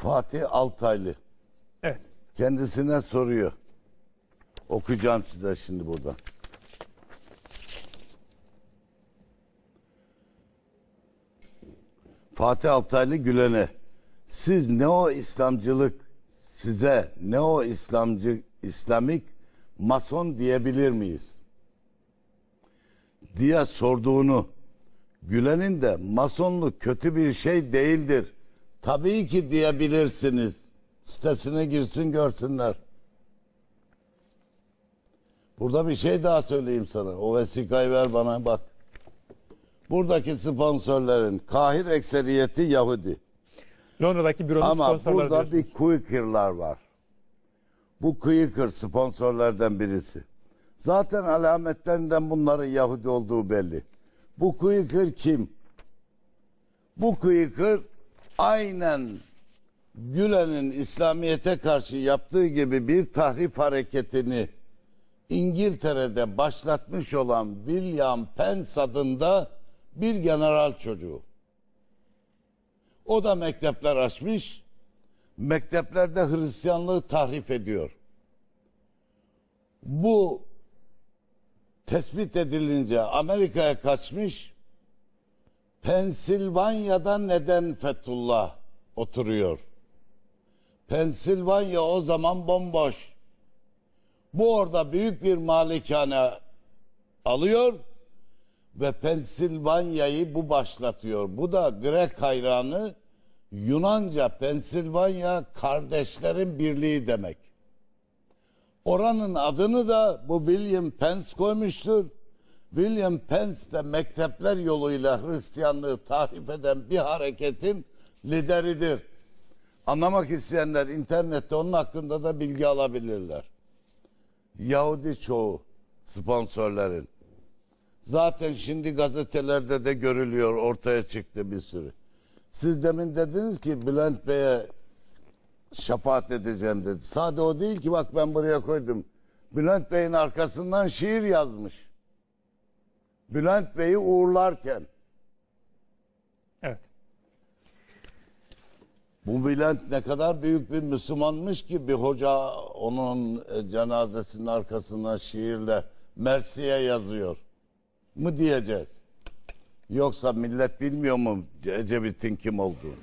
Fatih Altaylı Evet. kendisine soruyor. Okuyacağım size şimdi buradan. Fatih Altaylı Gülen'e siz ne o İslamcılık size ne o İslamcı İslamik mason diyebilir miyiz? diye sorduğunu Gülen'in de masonluk kötü bir şey değildir. Tabii ki diyebilirsiniz. Sitesine girsin görsünler. Burada bir şey daha söyleyeyim sana. O vesikayı ver bana bak. Buradaki sponsorların kahir ekseriyeti Yahudi. Londra'daki büronun Ama burada diyorsunuz. bir Quaker'lar var. Bu Quaker sponsorlardan birisi. Zaten alametlerinden bunların Yahudi olduğu belli. Bu Quaker kim? Bu Quaker aynen Gülen'in İslamiyet'e karşı yaptığı gibi bir tahrif hareketini İngiltere'de başlatmış olan William Pence adında bir general çocuğu. O da mektepler açmış. Mekteplerde Hristiyanlığı tahrif ediyor. Bu tespit edilince Amerika'ya kaçmış. Pensilvanya'da neden Fethullah oturuyor? Pensilvanya o zaman bomboş. Bu orada büyük bir malikane alıyor ve Pensilvanya'yı bu başlatıyor. Bu da Grek hayranı Yunanca Pensilvanya kardeşlerin birliği demek. Oranın adını da bu William Pence koymuştur. William Pence de mektepler yoluyla Hristiyanlığı tahrif eden bir hareketin lideridir. Anlamak isteyenler internette onun hakkında da bilgi alabilirler. Yahudi çoğu sponsorların. Zaten şimdi gazetelerde de görülüyor ortaya çıktı bir sürü. Siz demin dediniz ki Bülent Bey'e şefaat edeceğim dedi. Sade o değil ki bak ben buraya koydum. Bülent Bey'in arkasından şiir yazmış. Bülent Bey'i uğurlarken. Evet. Bu Bülent ne kadar büyük bir Müslümanmış ki bir hoca onun e, cenazesinin arkasından şiirle Mersi'ye yazıyor. Mı diyeceğiz? Yoksa millet bilmiyor mu Ecevit'in kim olduğunu?